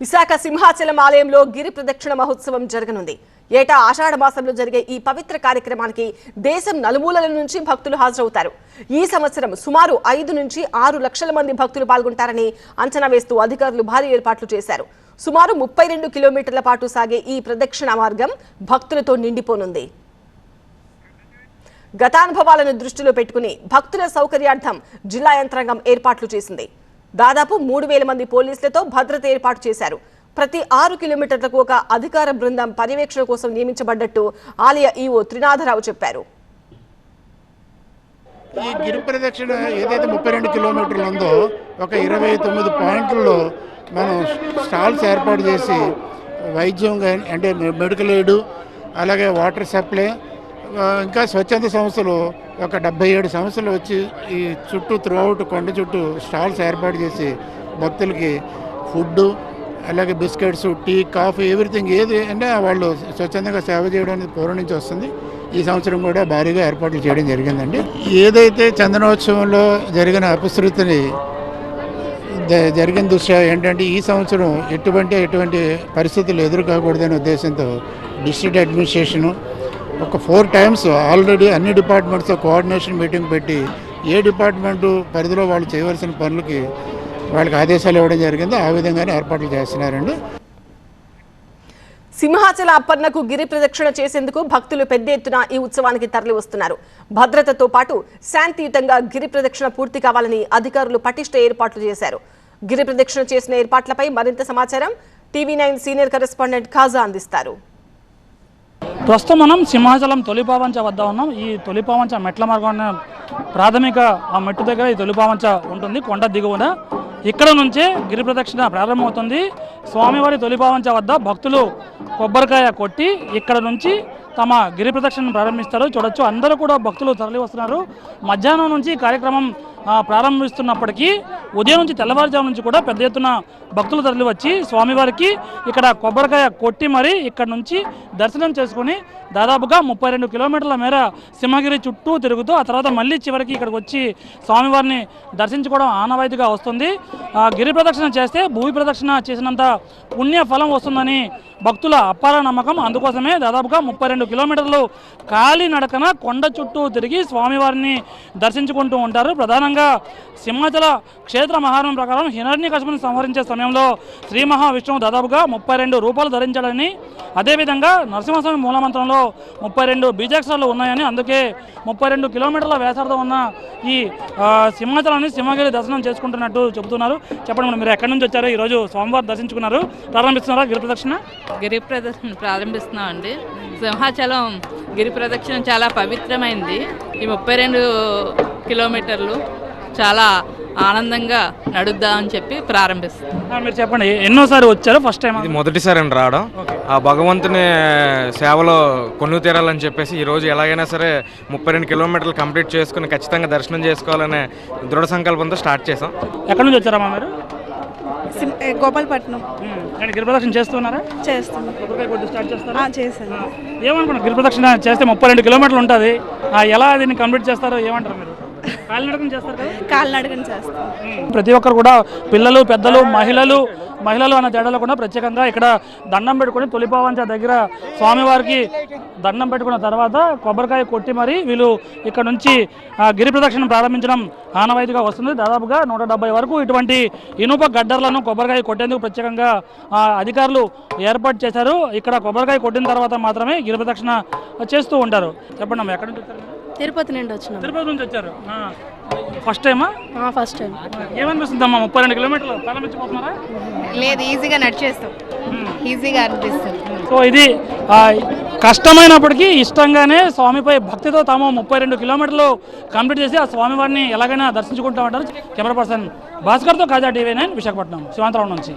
విశాఖ సింహాచలం ఆలయంలో గిరి ప్రదక్షిణ మహోత్సవం జరగనుంది. ఏటా ఆషాఢ మాసంలో జరిగే ఈ పవిత్ర కార్యక్రమానికి దేశం నలుమూలల నుంచి భక్తులు హాజరవుతారు. ఈ సంవత్సరం సుమారు ఐదు నుంచి ఆరు లక్షల మంది భక్తులు పాల్గొంటారని అంచనా వేస్తూ అధికారులు భారీ ఏర్పాట్లు చేశారు. సుమారు ముప్పై రెండు కిలోమీటర్ల పాటు సాగే ఈ ప్రదక్షిణ మార్గం భక్తులతో నిండిపోనుంది. గతానుభవాలను దృష్టిలో పెట్టుకుని భక్తుల సౌకర్యార్థం జిల్లా యంత్రాంగం ఏర్పాట్లు చేసింది. దాదాపు మూడు వేల మంది పోలీసులతో భద్రత ఏర్పాటు చేశారు. ప్రతి ఆరు కిలోమీటర్లకు ఒక అధికార బృందం పర్యవేక్షణ కోసం నియమించబడ్డట్టు ఆలయ ఈవో త్రినాథరావు చెప్పారు. ఈ గిరి ప్రదక్షిణ ఏదైతే ముప్పై రెండు కిలోమీటర్లు ఉందో ఒక ఇరవై తొమ్మిది పాయింట్లలో మనం స్టాల్స్ ఏర్పాటు చేసి వైద్యం కానీ అంటే మెడికల్ ఎయిడ్ అలాగే వాటర్ సప్లై ఇంకా స్వచ్ఛంద సంస్థలు ఒక డెబ్బై ఏడు సంస్థలు వచ్చి ఈ చుట్టూ త్రూఅవుట్ కొండ చుట్టూ స్టాల్స్ ఏర్పాటు చేసి భక్తులకి ఫుడ్ అలాగే బిస్కెట్స్ టీ కాఫీ ఎవ్రీథింగ్ ఏది అంటే వాళ్ళు స్వచ్ఛందంగా సేవ చేయడానికి పూర్వం నుంచి వస్తుంది. ఈ సంవత్సరం కూడా భారీగా ఏర్పాట్లు చేయడం జరిగిందండి. ఏదైతే చందనోత్సవంలో జరిగిన అపశృతిని జరిగిన దృష్ట్యా ఏంటంటే ఈ సంవత్సరం ఎటువంటి ఎటువంటి పరిస్థితులు ఎదురు కాకూడదనే ఉద్దేశంతో డిస్ట్రిక్ట్ అడ్మినిస్ట్రేషను ఒక ఫోర్ టైమ్స్ ఆల్రెడీ అన్ని డిపార్ట్మెంట్స్తో కోఆర్డినేషన్ మీటింగ్ పెట్టి ఏ డిపార్ట్మెంటు పరిధిలో వాళ్ళు చేయవలసిన పనులకి వాళ్ళకి ఆదేశాలు ఇవ్వడం జరిగింది ఆ విధంగానే ఏర్పాట్లు చేస్తున్నారండి. సింహాచల అప్పన్నకు గిరి ప్రదక్షిణ చేసేందుకు భక్తులు పెద్ద ఎత్తున ఈ ఉత్సవానికి తరలి వస్తున్నారు భద్రతతో పాటు శాంతియుతంగా గిరి ప్రదక్షిణ పూర్తి కావాలని అధికారులు పటిష్ట ఏర్పాట్లు చేశారు. గిరి ప్రదక్షిణ చేసిన ఏర్పాట్లపై మరింత సమాచారం TV nine senior correspondent Khaja అందిస్తారు. ప్రస్తుతం మనం సింహాచలం తొలిపావంచ వద్ద ఉన్నాం. ఈ తొలిపావంచ మెట్ల మార్గం ప్రాథమిక ఆ మెట్టు దగ్గర ఈ తొలిపావంచ ఉంటుంది కొండ దిగువన. ఇక్కడ నుంచే గిరి ప్రదక్షిణ ప్రారంభమవుతుంది. స్వామివారి తొలిపావంచ వద్ద భక్తులు కొబ్బరికాయ కొట్టి ఇక్కడ నుంచి తమ గిరి ప్రదక్షిణను ప్రారంభిస్తారు. చూడొచ్చు అందరూ కూడా భక్తులు తరలి వస్తున్నారు మధ్యాహ్నం నుంచి కార్యక్రమం ప్రారంభిస్తున్నప్పటికీ ఉదయం నుంచి తెల్లవారుజాము నుంచి కూడా పెద్ద ఎత్తున భక్తులు తరలి వచ్చి స్వామివారికి ఇక్కడ కొబ్బరికాయ కొట్టి మరి ఇక్కడ నుంచి దర్శనం చేసుకుని దాదాపుగా ముప్పై రెండు కిలోమీటర్ల మేర సింహగిరి చుట్టూ తిరుగుతూ ఆ తర్వాత మళ్ళీ చివరికి ఇక్కడికి వచ్చి స్వామివారిని దర్శించుకోవడం ఆనవాయితీగా వస్తుంది. గిరి ప్రదక్షిణ చేస్తే భూమి ప్రదక్షిణ చేసినంత పుణ్య ఫలం వస్తుందని భక్తుల అప్పార నమ్మకం. అందుకోసమే దాదాపుగా ముప్పై రెండు కిలోమీటర్లు కాలి నడకన కొండ చుట్టూ తిరిగి స్వామివారిని దర్శించుకుంటూ ఉంటారు. ప్రధానంగా సింహాచల క్షేత్ర మహారం ప్రకారం హిరణ్యకశపుని సంహరించే సమయంలో శ్రీ మహావిష్ణువు దాదాపుగా ముప్పై రెండు రూపాయలు ధరించాడని అదేవిధంగా నరసింహస్వామి మూలమంత్రంలో ముప్పై రెండు బీజాక్షరాలు ఉన్నాయని అందుకే ముప్పై రెండు కిలోమీటర్ల వ్యాసార్థం ఉన్న ఈ సింహాచలాన్ని సింహగిరి దర్శనం చేసుకుంటున్నట్టు చెబుతున్నారు. చెప్పండి మీరు ఎక్కడి నుంచి వచ్చారు? ఈరోజు సోమవారం దర్శించుకున్నారు. ప్రారంభిస్తున్నారా? గిరి ప్రదక్షిణ? గిరి ప్రదక్షిణ ప్రారంభిస్తున్నాం అండి సింహాచలం గిరి ప్రదక్షిణ చాలా పవిత్రమైంది. ఈ ముప్పై రెండు కిలోమీటర్లు చాలా ఆనందంగా నడుద్దామని చెప్పి ప్రారంభిస్తాం. మీరు చెప్పండి ఎన్నోసారి వచ్చారు? ఫస్ట్ టైం ఇది మొదటిసారి అండి రావడం. ఆ భగవంతుని సేవలో కొన్ను తీరాలని చెప్పేసి ఈ రోజు ఎలాగైనా సరే ముప్పై రెండు కిలోమీటర్లు కంప్లీట్ చేసుకుని ఖచ్చితంగా దర్శనం చేసుకోవాలనే దృఢ సంకల్పంతో స్టార్ట్ చేసాం ఎక్కడి నుంచి వచ్చారమ్మా మీరు? గోపాలపట్నం. నేను గిరి ప్రదక్షిణ చేస్తున్నారా? చేస్తాను చేస్తారా? చేశాను. ఏమనుకున్నారు? గిరి ప్రదక్షిణ చేస్తే ముప్పై రెండు కిలోమీటర్లు ఉంటుంది. ఆ, ఎలా దీన్ని కంప్లీట్ చేస్తారో ఏమంటారు మీరు? కాలినడకం చేస్తారు కదా? కాలినడకని చేస్తాను ప్రతి ఒక్కరు కూడా పిల్లలు పెద్దలు మహిళలు మహిళలు అన్న తేడా లేకుండా ప్రత్యేకంగా ఇక్కడ దండం పెట్టుకొని తొలిపావంచ దగ్గర స్వామివారికి దండం పెట్టుకున్న తర్వాత కొబ్బరికాయ కొట్టి మరి వీళ్ళు ఇక్కడ నుంచి గిరి ప్రదక్షిణ ప్రారంభించడం ఆనవాయితీగా వస్తుంది. దాదాపుగా నూట వరకు ఇటువంటి ఇనుప గడ్డర్లను కొబ్బరికాయ కొట్టేందుకు ప్రత్యేకంగా ఆ, అధికారులు ఏర్పాటు చేశారు. ఇక్కడ కొబ్బరికాయ కొట్టిన తర్వాత మాత్రమే గిరి ప్రదక్షిణ చేస్తూ ఉంటారు. చెప్పండి అమ్మా ఎక్కడి నుంచి వచ్చారు? మీరు? తిరుపతి నుండి వచ్చినాం. తిరుపతి నుంచి వచ్చారు. ఫస్ట్ టైమా? First time. ఏమనిపిస్తుంది అమ్మా ముప్పై రెండు కిలోమీటర్లు లేదు ఈజీగా నడిచేస్తాం. ఈజీగా అనిపిస్తుంది. సో ఇది ఆ, కష్టమైనప్పటికీ ఇష్టంగానే స్వామిపై భక్తితో తాము ముప్పై రెండు కిలోమీటర్లు కంప్లీట్ చేసి ఆ స్వామివారిని ఎలాగైనా దర్శించుకుంటామంటారు. కెమెరా పర్సన్ భాస్కర్తో కాజా టీవీ నైన్ విశాఖపట్నం శివాంతరం నుంచి.